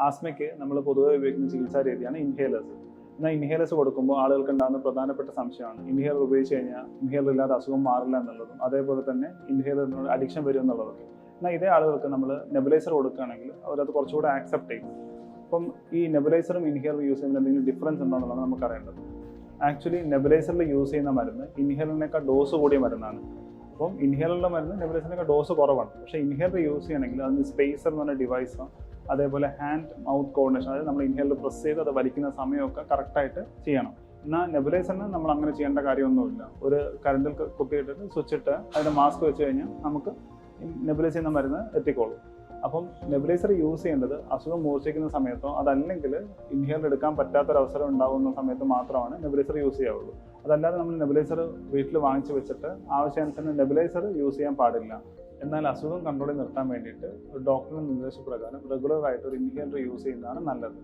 ആസ്മയ്ക്ക് നമ്മൾ പൊതുവെ ഉപയോഗിക്കുന്ന ചികിത്സാ രീതിയാണ് ഇൻഹേലേഴ്സ് എന്നാൽ ഇൻഹേലേഴ്സ് കൊടുക്കുമ്പോൾ ആളുകൾക്ക് ഉണ്ടാകുന്ന പ്രധാനപ്പെട്ട സംശയമാണ്. ഇൻഹേലർ ഉപയോഗിച്ച് കഴിഞ്ഞാൽ ഇൻഹേലർ ഇല്ലാതെ അസുഖം മാറില്ല എന്നുള്ളതും അതേപോലെ തന്നെ ഇൻഹേലറിനോട് അഡിക്ഷൻ വരും എന്നുള്ളതൊക്കെ. എന്നാൽ ഇതേ ആളുകൾക്ക് നമ്മൾ നെബുലൈസർ കൊടുക്കുകയാണെങ്കിൽ അവരത് കുറച്ചുകൂടെ ആക്സെപ്റ്റ് ചെയ്യും. അപ്പം ഈ നെബുലൈസറും ഇൻഹേലർ യൂസ് ചെയ്യുമ്പോൾ എന്തെങ്കിലും ഡിഫറൻസ് ഉണ്ടോ എന്നുള്ളത് നമുക്ക് അറിയേണ്ടത്. ആക്ച്വലി നെബുലൈസറിൽ യൂസ് ചെയ്യുന്ന മരുന്ന് ഇൻഹേലറിനേക്കാൾ ഡോസ് കൂടിയ മരുന്നാണ്. അപ്പം ഇൻഹേലറിലെ മരുന്ന് നെബുലൈസറിനേക്കാൾ ഡോസ് കുറവാണ്. പക്ഷേ ഇൻഹേലർ യൂസ് ചെയ്യണമെങ്കിൽ അതിന് സ്പേസർ എന്ന് പറഞ്ഞ ഡിവൈസോ അതേപോലെ ഹാൻഡ് മൗത്ത് കോർഡിനേഷൻ അതായത് നമ്മൾ ഇൻഹേലർ പ്രസ് ചെയ്ത് അത് വലിക്കുന്ന സമയമൊക്കെ കറക്റ്റായിട്ട് ചെയ്യണം. എന്നാൽ നെബുലൈസറിന് നമ്മൾ അങ്ങനെ ചെയ്യേണ്ട കാര്യമൊന്നുമില്ല. ഒരു കറണ്ടിൽ കുത്തിയിട്ടിട്ട് സ്വിച്ചിട്ട് അതിന്റെ മാസ്ക് വെച്ച് കഴിഞ്ഞാൽ നമുക്ക് നെബുലൈസ് ചെയ്യുന്ന മരുന്ന് എത്തിക്കോളും. അപ്പം നെബുലൈസർ യൂസ് ചെയ്യേണ്ടത് അസുഖം മൂർച്ഛിക്കുന്ന സമയത്തോ അതല്ലെങ്കിൽ ഇൻഹേലർ എടുക്കാൻ പറ്റാത്തൊരവസരം ഉണ്ടാകുന്ന സമയത്ത് മാത്രമാണ് നെബുലൈസർ യൂസ് ചെയ്യാവുള്ളൂ. അതല്ലാതെ നമ്മൾ നെബുലൈസർ വീട്ടിൽ വാങ്ങിച്ചു വെച്ചിട്ട് ആവശ്യാനുസരണം നെബുലൈസർ യൂസ് ചെയ്യാൻ പാടില്ല. എന്നാൽ അസുഖം കൺട്രോളിൽ നിർത്താൻ വേണ്ടിയിട്ട് ഡോക്ടറുടെ നിർദ്ദേശപ്രകാരം റെഗുലർ ആയിട്ട് ഒരു ഇൻഹേലർ യൂസ് ചെയ്യുന്നതാണ് നല്ലത്.